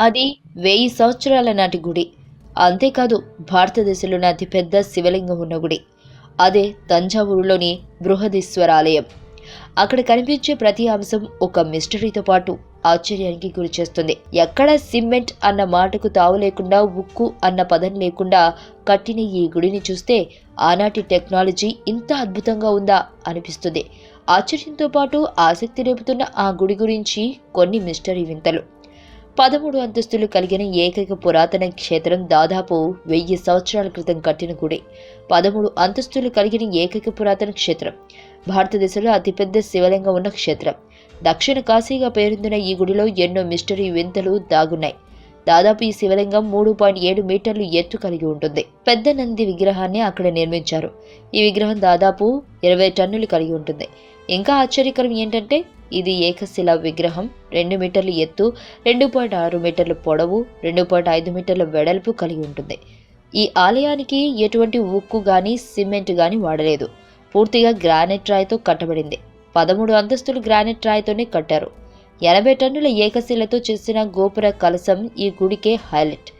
అది వెయ్యి సంవత్సరాల నాటి గుడి. అంతేకాదు భారతదేశంలోని అతిపెద్ద శివలింగం ఉన్న గుడి. అదే తంజావూరులోని బృహదీశ్వర ఆలయం అక్కడ కనిపించే ప్రతి అంశం ఒక మిస్టరీతో పాటు ఆశ్చర్యానికి గురి చేస్తుంది. ఎక్కడ సిమెంట్ అన్న మాటకు తావు లేకుండా ఉక్కు అన్న పదం లేకుండా కట్టిన ఈ గుడిని చూస్తే ఆనాటి టెక్నాలజీ ఇంత అద్భుతంగా ఉందా అనిపిస్తుంది. ఆశ్చర్యంతో పాటు ఆసక్తి రేపుతున్న ఆ గుడి గురించి కొన్ని మిస్టరీ వింతలు. పదమూడు అంతస్తులు కలిగిన ఏకైక పురాతన క్షేత్రం దాదాపు వెయ్యి సంవత్సరాల క్రితం కట్టిన గుడి. పదమూడు అంతస్తులు కలిగిన ఏకైక పురాతన క్షేత్రం. భారతదేశంలో అతిపెద్ద శివలింగం ఉన్న క్షేత్రం. దక్షిణ కాశీగా పేరొందిన ఈ గుడిలో ఎన్నో మిస్టరీ వింతలు దాగున్నాయి. దాదాపు ఈ శివలింగం మూడు పాయింట్ ఏడు మీటర్లు ఎత్తు కలిగి ఉంటుంది. పెద్ద నంది విగ్రహాన్ని అక్కడ నిర్మించారు. ఈ విగ్రహం దాదాపు ఇరవై టన్నులు కలిగి ఉంటుంది. ఇంకా ఆశ్చర్యకరం ఏంటంటే ఇది ఏకశిలా విగ్రహం. రెండు మీటర్లు ఎత్తు రెండు పాయింట్ ఆరు మీటర్ల పొడవు రెండు పాయింట్ ఐదు మీటర్ల వెడల్పు కలిగి ఉంటుంది. ఈ ఆలయానికి ఎటువంటి ఉక్కు కానీ సిమెంట్ కానీ వాడలేదు. పూర్తిగా గ్రానైట్ రాయితో కట్టబడింది. పదమూడు అంతస్తులు గ్రానైట్ రాయితోనే కట్టారు. ఎనభై టన్నుల ఏకశిలతో చేసిన గోపుర కలశం ఈ గుడికే హైలైట్.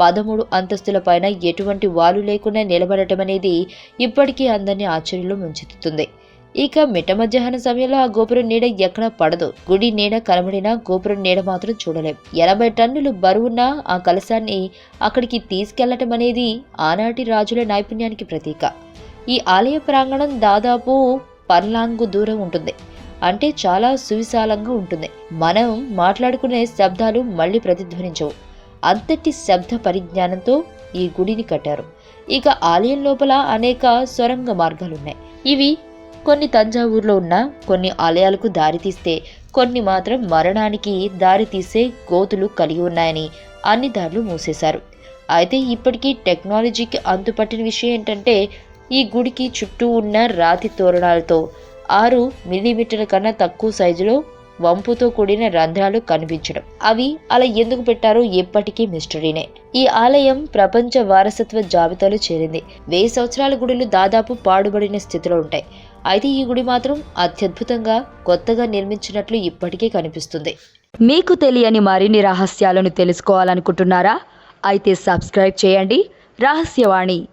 పదమూడు అంతస్తుల పైన ఎటువంటి వాలు లేకుండా నిలబడటం అనేది ఇప్పటికీ అందరినీ ఆశ్చర్యంలో ముంచెత్తుతుంది. ఇక మిట్ట మధ్యాహ్న సమయంలో ఆ గోపురం నీడ ఎక్కడ పడదు. గుడి నీడ కనబడినా గోపురం నీడ మాత్రం చూడలేం. ఎనభై టన్నులు బరువున్న ఆ కలశాన్ని అక్కడికి తీసుకెళ్ళటం అనేది ఆనాటి రాజుల నైపుణ్యానికి ప్రతీక. ఈ ఆలయ ప్రాంగణం దాదాపు పర్లాంగు దూరం ఉంటుంది. అంటే చాలా సువిశాలంగా ఉంటుంది. మనం మాట్లాడుకునే శబ్దాలు మళ్ళీ ప్రతిధ్వనించవు. అంతటి శబ్ద పరిజ్ఞానంతో ఈ గుడిని కట్టారు. ఇక ఆలయం లోపల అనేక సొరంగ మార్గాలున్నాయి. ఇవి కొన్ని తంజావూరులో ఉన్న కొన్ని ఆలయాలకు దారితీస్తే కొన్ని మాత్రం మరణానికి దారితీసే గోతులు కలిగి ఉన్నాయని అన్ని దారులు మూసేశారు. అయితే ఇప్పటికీ టెక్నాలజీకి అంతుపట్టిన విషయం ఏంటంటే ఈ గుడికి చుట్టూ ఉన్న రాతి తోరణాలతో ఆరు మిల్లీమీటర్ల కన్నా తక్కువ సైజులో వంపుతో కూడిన రంధ్రాలు కనిపించడం. అవి అలా ఎందుకు పెట్టారో ఎప్పటికీ మిస్టరీనే. ఈ ఆలయం ప్రపంచ వారసత్వ జాబితాలో చేరింది. వెయ్యి సంవత్సరాల గుడులు దాదాపు పాడుబడిన స్థితిలో ఉంటాయి. అయితే ఈ గుడి మాత్రం అత్యద్భుతంగా కొత్తగా నిర్మించినట్లు ఇప్పటికే కనిపిస్తుంది. మీకు తెలియని మరిన్ని రహస్యాలను తెలుసుకోవాలనుకుంటున్నారా? అయితే సబ్స్క్రైబ్ చేయండి. రహస్యవాణి.